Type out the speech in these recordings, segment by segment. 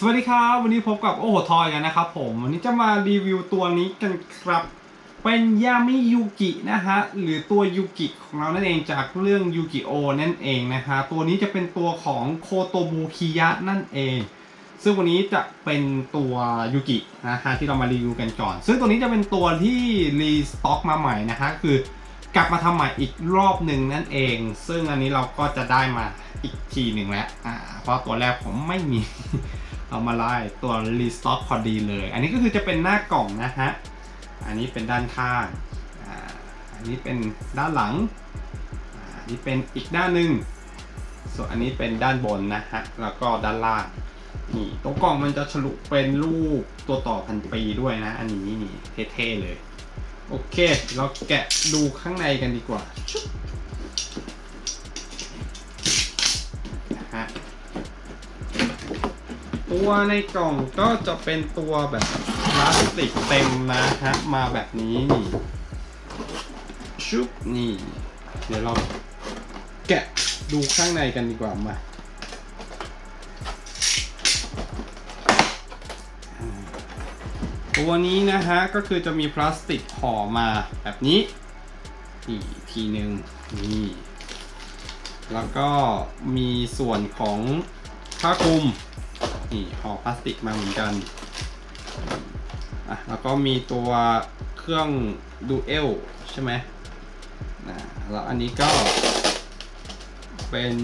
สวัสดีครับ วันนี้พบกับโอ้โหทอยกันนะครับผม วันนี้จะมารีวิวตัวนี้กันครับ เป็นยามิยูกินะฮะ หรือตัวยูกิของเรานั่นเองจากเรื่องยูกิโอนั่นเองนะฮะ ตัวนี้จะเป็นตัวของโคโตบุคิยะนั่นเอง ซึ่งวันนี้จะเป็นตัวยูกินะฮะที่เรามารีวิวกันก่อน ซึ่งตัวนี้จะเป็นตัวที่รีสต็อกมาใหม่นะฮะคือกลับมาทำใหม่อีกรอบหนึ่งนั่นเอง ซึ่งอันนี้เราก็จะได้มาอีกทีหนึ่งแล้วอ่าเพราะตัวแรกผมไม่มี เอามาไล่ตัวรีสต็อกพอดีเลย อันนี้ก็คือจะเป็นหน้ากล่องนะฮะ อันนี้เป็นด้านข้างอันนี้เป็นด้านหลัง อันนี้เป็นอีกด้านหนึ่งส่วนอันนี้เป็นด้านบนนะฮะ แล้วก็ด้านล่าง นี่ตรงกล่องมันจะฉลุเป็นรูปตัวต่อพันปีด้วยนะ อันนี้นี่เท่ๆเลย โอเค เราแกะดูข้างในกันดีกว่า ตัวในกล่องก็จะเป็นตัวแบบพลาสติกเต็มนะฮะ มาแบบนี้นี่ชุบนี่ เดี๋ยวเราแกะดูข้างในกันดีกว่ามาตัวนี้นะฮะ ก็คือจะมีพลาสติกห่อมาแบบนี้นี่ทีหนึ่งนี่ แล้วก็มีส่วนของผ้าคลุม นี่ห่อพลาสติกมาเหมือนกันอะแล้วก็มีตัวเครื่องดูเอลใช่ไหมนะแล้วอันนี้ก็เป็น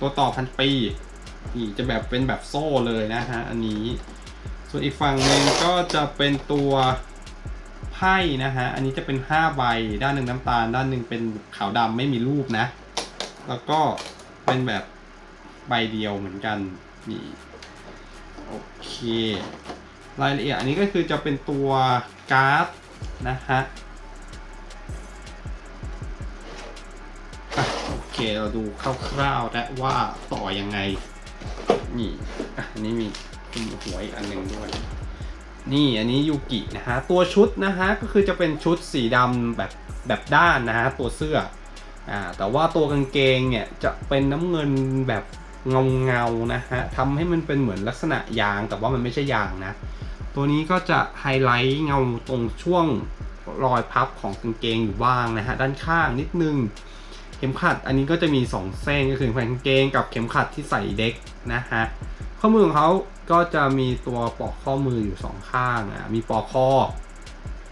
ตัวต่อพันปีนี่จะแบบเป็นแบบโซ่เลยนะฮะอันนี้ ส่วนอีกฝั่งหนึ่งก็จะเป็นตัวไพ่นะฮะ อันนี้จะเป็น5ใบ ด้านหนึ่งน้ำตาล ด้านหนึ่งเป็นขาวดำไม่มีรูปนะ แล้วก็เป็นแบบใบเดียวเหมือนกัน นี่โอเค รายละเอียดอันนี้ก็คือจะเป็นตัวการ์ดนะฮะโอเคเราดูคร่าวๆและว่าต่อยังไง นี่อันนี้มีคุมหัวอีกอันหนึ่งด้วย นี่อันนี้ยูกินะฮะ ตัวชุดนะฮะ ก็คือจะเป็นชุดสีดำแบบแบบด้านนะฮะ ตัวเสื้ออ่าแต่ว่าตัวกางเกงเนี่ยจะเป็นน้ำเงินแบบ เงาเงานะฮะทำให้มันเป็นเหมือนลักษณะยางแต่ว่ามันไม่ใช่ยางนะ ตัวนี้ก็จะไฮไลท์เงาตรงช่วงรอยพับของกางเกงอยู่บ้างนะฮะด้านข้างนิดนึง เข็มขัดอันนี้ก็จะมี 2 เส้นก็คือแขวนกางเกงกับเข็มขัดที่ใส่เด็กนะฮะข้อมือของเขาก็จะมีตัวปลอกข้อมืออยู่สองข้างอะมีปลอกคอ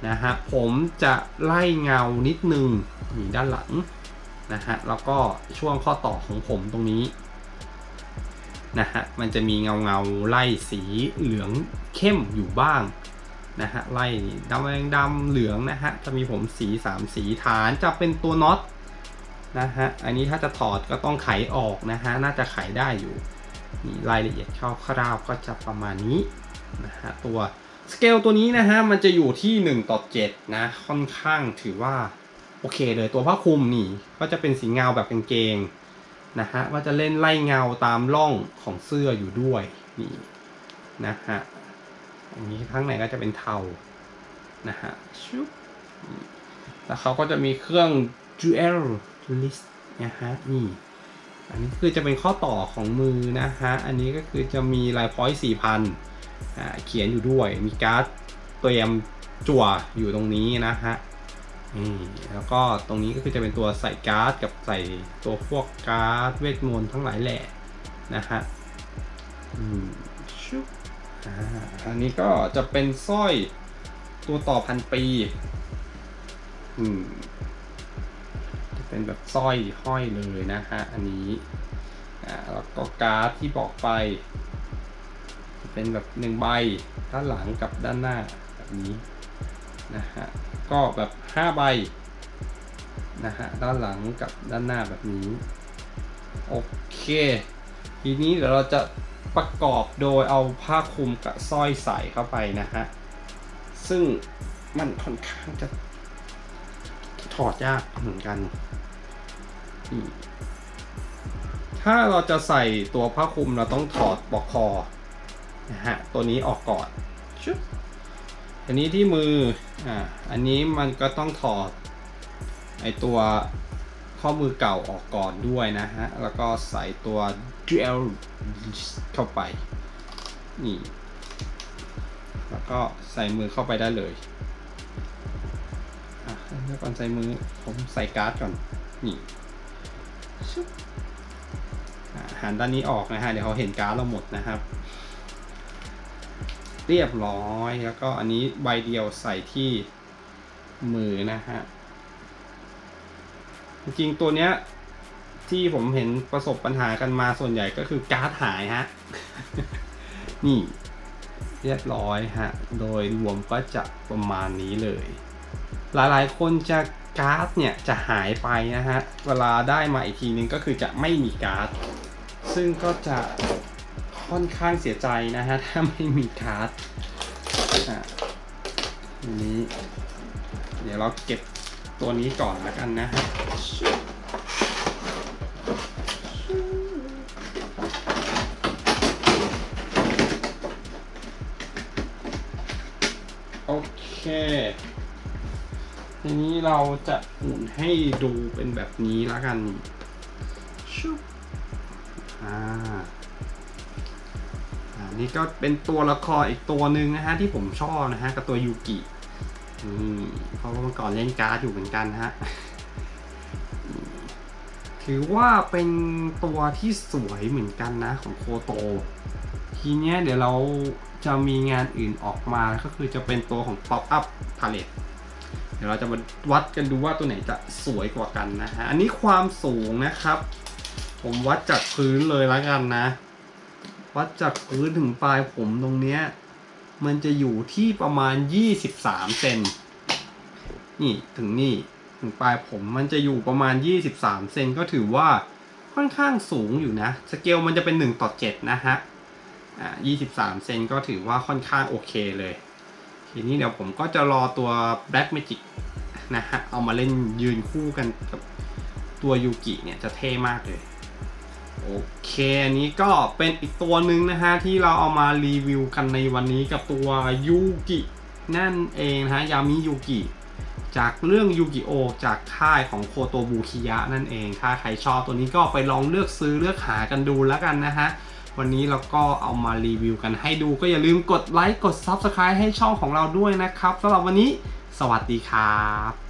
นะฮะผมจะไล่เงานิดนึงนี่ด้านหลังนะฮะแล้วก็ช่วงข้อต่อของผมตรงนี้ นะฮะมันจะมีเงาเงาไล่สีเหลืองเข้มอยู่บ้างนะฮะไล่ดำแดงดำเหลืองนะฮะจะมีผมสี 3 สีฐานจะเป็นตัวน็อตนะฮะอันนี้ถ้าจะถอดก็ต้องไขออกนะฮะน่าจะไขได้อยู่นี่รายละเอียดคร่าวๆก็จะประมาณนี้นะฮะตัวสเกลตัวนี้นะฮะมันจะอยู่ที่ 1 ต่อ 7 นะ ค่อนข้างถือว่า โอเคเลยตัวผ้าคลุมนี่ ก็จะเป็นสีเงาแบบกางเกง นะฮะว่าจะเล่นไล่เงาตามร่องของเสื้ออยู่ด้วยนี่นะฮะอันนี้ข้างในก็จะเป็นเทานะฮะชุบแล้วเขาก็จะมีเครื่อง Jewel List นะฮะนี่อันนี้คือจะเป็นข้อต่อของมือนะฮะ อันนี้ก็คือจะมีลายพอยต์สี่พันอ่าเขียนอยู่ด้วย มีการ์ดเตรียมจั่วอยู่ตรงนี้นะฮะ นี่แล้วก็ตรงนี้ก็คือจะเป็นตัวใส่การ์ดกับใส่ตัวพวกการ์ดเวทมนต์ทั้งหลายแหละนะฮะอืมชุบอ่าอันนี้ก็จะเป็นสร้อยตัวต่อพันปี อืม จะเป็นแบบสร้อยห้อยเลยนะฮะ อันนี้อ่าแล้วก็การ์ดที่บอกไป จะเป็นแบบหนึ่งใบด้านหลังกับด้านหน้าแบบนี้นะฮะ ก็แบบห้าใบนะฮะด้านหลังกับด้านหน้าแบบนี้ โอเค ทีนี้เดี๋ยวเราจะประกอบโดยเอาผ้าคลุมกับสร้อยใส่เข้าไปนะฮะ ซึ่งมันค่อนข้างจะถอดยากเหมือนกัน ถ้าเราจะใส่ตัวผ้าคลุมเราต้องถอดปลอกคอนะฮะ ตัวนี้ออกก่อนชึบ อันนี้ที่มืออ่าอันนี้มันก็ต้องถอดไอตัวข้อมือเก่าออกก่อนด้วยนะฮะ แล้วก็ใส่ตัว Dual เข้าไป นี่ แล้วก็ใส่มือเข้าไปได้เลยอะเดี๋ยวก่อนใส่มือผมใส่การ์ดก่อน นี่ชึบหันด้านนี้ออกนะฮะ เดี๋ยวเขาเห็นการ์ดเราหมดนะครับ เรียบร้อย แล้วก็อันนี้ใบเดียวใส่ที่มือนะฮะ จริงตัวเนี้ยที่ผมเห็นประสบปัญหากันมาส่วนใหญ่ก็คือการ์ดหายฮะ นี่เรียบร้อยฮะ โดยรวมก็จะประมาณนี้เลย หลายๆ คนจะการ์ดเนี่ยจะหายไปนะฮะ เวลาได้มาอีกทีนึงก็คือจะไม่มีการ์ด ซึ่งก็จะ ค่อนข้างเสียใจนะฮะ ถ้าไม่มีการ์ดอะทีนี้ เดี๋ยวเราเก็บตัวนี้ก่อนแล้วกันนะฮะโอเค ทีนี้เราจะหมุนให้ดูเป็นแบบนี้แล้วกันชุบอ่าอ่า นี่ก็เป็นตัวละครอีกตัวหนึ่งนะฮะที่ผมชอบนะฮะกับตัวยูกินี่เพราะว่าเมื่อก่อนเล่นการ์ดอยู่เหมือนกันฮะถือว่าเป็นตัวที่สวยเหมือนกันนะของโคโต ทีเนี้ยเดี๋ยวเราจะมีงานอื่นออกมาก็คือจะเป็นตัวของ Pop Up Palette เดี๋ยวเราจะมาวัดกันดูว่าตัวไหนจะสวยกว่ากันนะฮะ อันนี้ความสูงนะครับ ผมวัดจากพื้นเลยแล้วกันนะ วัดจากพื้นถึงปลายผมตรงเนี้ย มันจะอยู่ที่ประมาณ 23 เซน นี่ถึงนี่ถึงปลายผมมันจะอยู่ประมาณ 23 เซนก็ถือว่าค่อนข้างสูงอยู่นะ สเกลมันจะเป็น 1 ต่อ 7 นะฮะ อ่า23 เซนก็ถือว่าค่อนข้างโอเคเลย ทีนี้เดี๋ยวผมก็จะรอตัว Black Magic นะฮะ เอามาเล่นยืนคู่กันกับตัวยูกิเนี่ยจะเท่มากเลย โอเคอันนี้ก็เป็นอีกตัวหนึ่งนะฮะ ที่เราเอามารีวิวกันในวันนี้กับตัวยูกินั่นเองนะฮะ ยามิยูกิจากเรื่องยูกิโอจากค่ายของโคโตบุคิยะนั่นเอง ถ้าใครชอบตัวนี้ก็ไปลองเลือกซื้อเลือกหากันดูแล้วกันนะฮะ วันนี้เราก็เอามารีวิวกันให้ดูก็อย่าลืมกดไลค์กด Subscribe ให้ช่องของเราด้วยนะครับสำหรับวันนี้ สวัสดีครับ